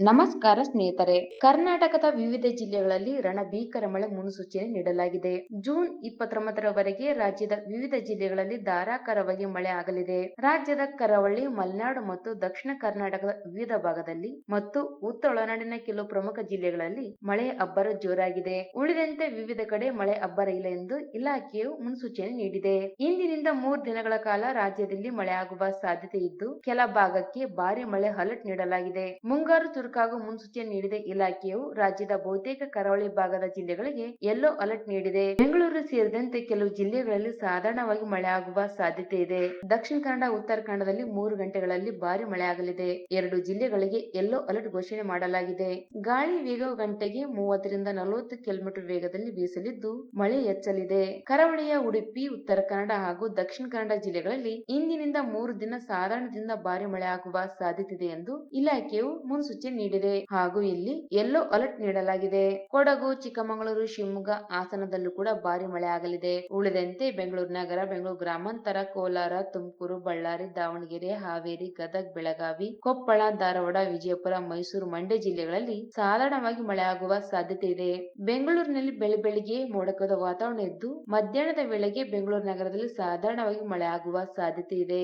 ನಮಸ್ಕಾರ ಸ್ನೇಹಿತರೆ. ಕರ್ನಾಟಕದ ವಿವಿಧ ಜಿಲ್ಲೆಗಳಲ್ಲಿ ರಣಭೀಕರ ಮಳೆ ಮುನ್ಸೂಚನೆ ನೀಡಲಾಗಿದೆ. ಜೂನ್ ಇಪ್ಪತ್ತೊಂಬತ್ತರವರೆಗೆ ರಾಜ್ಯದ ವಿವಿಧ ಜಿಲ್ಲೆಗಳಲ್ಲಿ ಧಾರಾಕಾರವಾಗಿ ಮಳೆ ಆಗಲಿದೆ. ರಾಜ್ಯದ ಕರಾವಳಿ, ಮಲೆನಾಡು ಮತ್ತು ದಕ್ಷಿಣ ಕರ್ನಾಟಕದ ವಿವಿಧ ಭಾಗದಲ್ಲಿ ಮತ್ತು ಉತ್ತರ ಒಳನಾಡಿನ ಕೆಲವು ಪ್ರಮುಖ ಜಿಲ್ಲೆಗಳಲ್ಲಿ ಮಳೆ ಅಬ್ಬರ ಜೋರಾಗಿದೆ. ಉಳಿದಂತೆ ವಿವಿಧ ಕಡೆ ಮಳೆ ಅಬ್ಬರ ಇಲ್ಲ ಎಂದು ಇಲಾಖೆಯು ಮುನ್ಸೂಚನೆ ನೀಡಿದೆ. ಇಂದಿನಿಂದ ಮೂರು ದಿನಗಳ ಕಾಲ ರಾಜ್ಯದಲ್ಲಿ ಮಳೆ ಆಗುವ ಸಾಧ್ಯತೆ ಇದ್ದು, ಕೆಲ ಭಾಗಕ್ಕೆ ಭಾರಿ ಮಳೆ ಅಲರ್ಟ್ ನೀಡಲಾಗಿದೆ. ಮುಂಗಾರು ಚುರುಕಾಗುವ ಮುನ್ಸೂಚನೆ ನೀಡಿದ ಇಲಾಖೆಯು ರಾಜ್ಯದ ಬಹುತೇಕ ಕರಾವಳಿ ಭಾಗದ ಜಿಲ್ಲೆಗಳಿಗೆ ಯೆಲ್ಲೋ ಅಲರ್ಟ್ ನೀಡಿದೆ. ಬೆಂಗಳೂರು ಸೇರಿದಂತೆ ಕೆಲವು ಜಿಲ್ಲೆಗಳಲ್ಲಿ ಸಾಧಾರಣವಾಗಿ ಮಳೆ ಆಗುವ ಸಾಧ್ಯತೆ ಇದೆ. ದಕ್ಷಿಣ ಕನ್ನಡ, ಉತ್ತರ ಕನ್ನಡದಲ್ಲಿ ಮೂರು ಗಂಟೆಗಳಲ್ಲಿ ಭಾರಿ ಮಳೆ ಆಗಲಿದೆ ಎರಡು ಜಿಲ್ಲೆಗಳಿಗೆ ಯೆಲ್ಲೋ ಅಲರ್ಟ್ ಘೋಷಣೆ ಮಾಡಲಾಗಿದೆ. ಗಾಳಿ ವೇಗವು ಗಂಟೆಗೆ ಮೂವತ್ತರಿಂದ ನಲವತ್ತು ಕಿಲೋಮೀಟರ್ ವೇಗದಲ್ಲಿ ಬೀಸಲಿದ್ದು ಮಳೆ ಹೆಚ್ಚಲಿದೆ ಕರಾವಳಿಯ ಉಡುಪಿ, ಉತ್ತರ ಕನ್ನಡ ಹಾಗೂ ದಕ್ಷಿಣ ಕನ್ನಡ ಜಿಲ್ಲೆಗಳಲ್ಲಿ ಇಂದಿನಿಂದ ಮೂರು ದಿನ ಸಾಧಾರಣದಿಂದ ಭಾರಿ ಮಳೆ ಆಗುವ ಸಾಧ್ಯತೆ ಇದೆ ಎಂದು ಇಲಾಖೆಯು ಮುನ್ಸೂಚನೆ ನೀಡಿದೆ. ಹಾಗೂ ಇಲ್ಲಿ ಯೆಲ್ಲೋ ಅಲರ್ಟ್ ನೀಡಲಾಗಿದೆ. ಕೊಡಗು, ಚಿಕ್ಕಮಗಳೂರು, ಶಿವಮೊಗ್ಗ ಹಾಸನದಲ್ಲೂ ಕೂಡ ಭಾರಿ ಮಳೆ ಆಗಲಿದೆ. ಉಳಿದಂತೆ ಬೆಂಗಳೂರು ನಗರ, ಬೆಂಗಳೂರು ಗ್ರಾಮಾಂತರ, ಕೋಲಾರ, ತುಮಕೂರು, ಬಳ್ಳಾರಿ, ದಾವಣಗೆರೆ, ಹಾವೇರಿ, ಗದಗ್, ಬೆಳಗಾವಿ, ಕೊಪ್ಪಳ, ಧಾರವಾಡ, ವಿಜಯಪುರ, ಮೈಸೂರು, ಮಂಡ್ಯ ಜಿಲ್ಲೆಗಳಲ್ಲಿ ಸಾಧಾರಣವಾಗಿ ಮಳೆ ಆಗುವ ಸಾಧ್ಯತೆ ಇದೆ. ಬೆಂಗಳೂರಿನಲ್ಲಿ ಬೆಳೆ ಬೆಳಿಗ್ಗೆ ಮೋಡಕದ ವಾತಾವರಣ ಇದ್ದು, ಮಧ್ಯಾಹ್ನದ ವೇಳೆಗೆ ಬೆಂಗಳೂರು ನಗರದಲ್ಲಿ ಸಾಧಾರಣವಾಗಿ ಮಳೆ ಆಗುವ ಸಾಧ್ಯತೆ ಇದೆ.